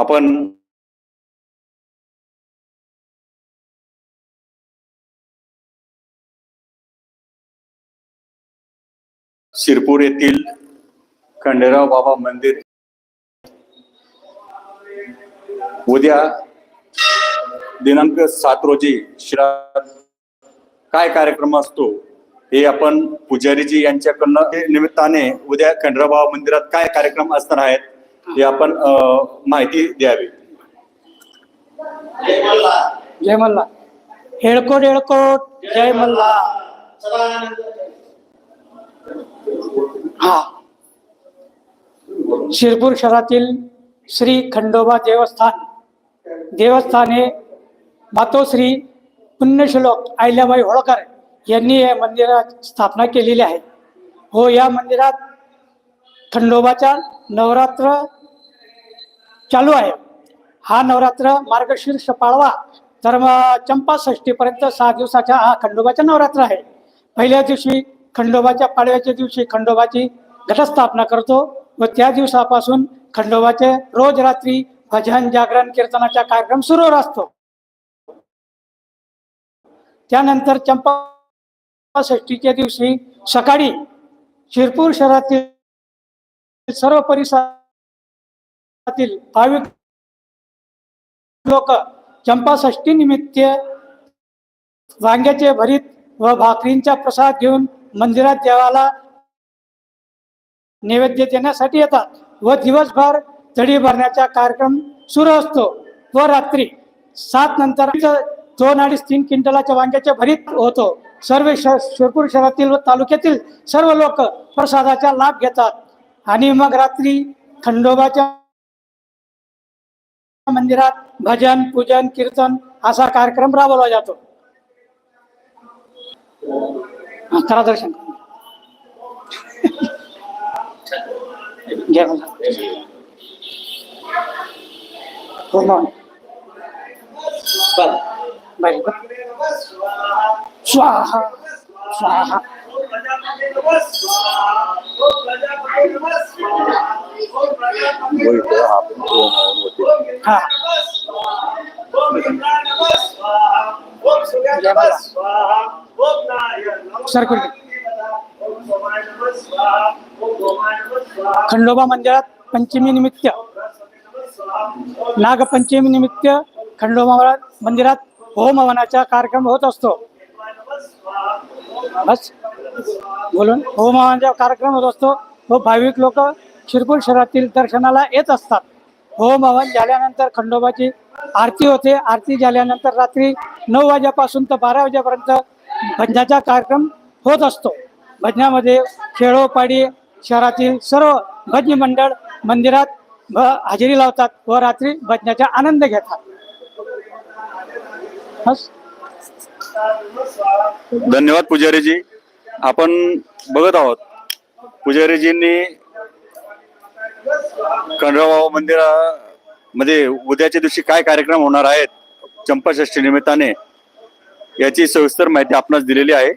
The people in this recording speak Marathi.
आपण शिरपूर येथील खंडेराव बाबा मंदिर उद्या दिनांक सात रोजी श्राद्ध काय कार्यक्रम असतो हे आपण पुजारीजी यांच्याकडनं निमित्ताने उद्या खंडराव बाबा मंदिरात काय कार्यक्रम असणार आहेत हे आपण अं, माहिती द्यावी. जय मल्ला हेळकोट हेळकोट. जय मल्ला हा. शिरपूर शहरातील श्री खंडोबा देवस्थान. देवस्थाने मातोश्री पुण्यश्लोक अहिल्याबाई होळकर यांनी या मंदिरात स्थापना केलेली आहे. हो या मंदिरात खंडोबाच्या नवरात्र चालू आहे. हा नवरात्र मार्गशीर्ष पाळवा तर चंपा षष्टीपर्यंत सहा दिवसाचा हा खंडोबाचा नवरात्र आहे. पहिल्या दिवशी खंडोबाच्या पाडव्याच्या दिवशी खंडोबाची घटस्थापना करतो व त्या दिवसापासून खंडोबाचे रोज रात्री भजन जागरण कीर्तनाचा कार्यक्रम सुरू असतो. त्यानंतर चंपा षष्टीच्या दिवशी सकाळी शिरपूर शहरातील सर्व परिसर भाविक लोक चंपाषष्टी निमित्त वांग्याचे भरीत व भाकरींचा प्रसाद घेऊन मंदिरात देवाला नैवेद्य देण्यासाठी येतात व दिवसभर तडी भरण्याचा कार्यक्रम सुरू असतो व रात्री सात नंतर दोन अडीच तीन क्विंटलाच्या वांग्याचे भरीत होतो. सर्व शिरपूर शहरातील व तालुक्यातील सर्व लोक प्रसादाचा लाभ घेतात. आणि मग रात्री खंडोबाच्या मंदिरात भजन पूजन कीर्तन असा कार्यक्रम राबवला जातो हा, करा दर्शन जय मला हा खंडोबा मंदिरात पंचमी निमित्त नागपंचमी निमित्त खंडोबा मंदिरात होम हवनाचा कार्यक्रम होत असतो. बस. बोलून होम हवनाचा कार्यक्रम होत असतो. व भाविक लोक शिरपूर शहरातील दर्शनाला येत असतात. होम हवन झाल्यानंतर खंडोबाची आरती होते. आरती झाल्यानंतर रात्री नऊ वाजेपासून तर बारा वाजेपर्यंत भजनाचा कार्यक्रम होत असतो. भजनामध्ये खेळोपाडी शहरातील सर्व भजनी मंडळ मंदिरात हजेरी लावतात व रात्री भजनाचा आनंद घेतात. धन्यवाद पुजारीजी. आपण बघत आहोत. पुजारीजींनी खंडराव मंदिरा मंदिरामध्ये उद्याच्या दिवशी काय कार्यक्रम होणार आहेत चंपाषष्ठी निमित्ताने याची सविस्तर माहिती आपणास दिलेली आहे.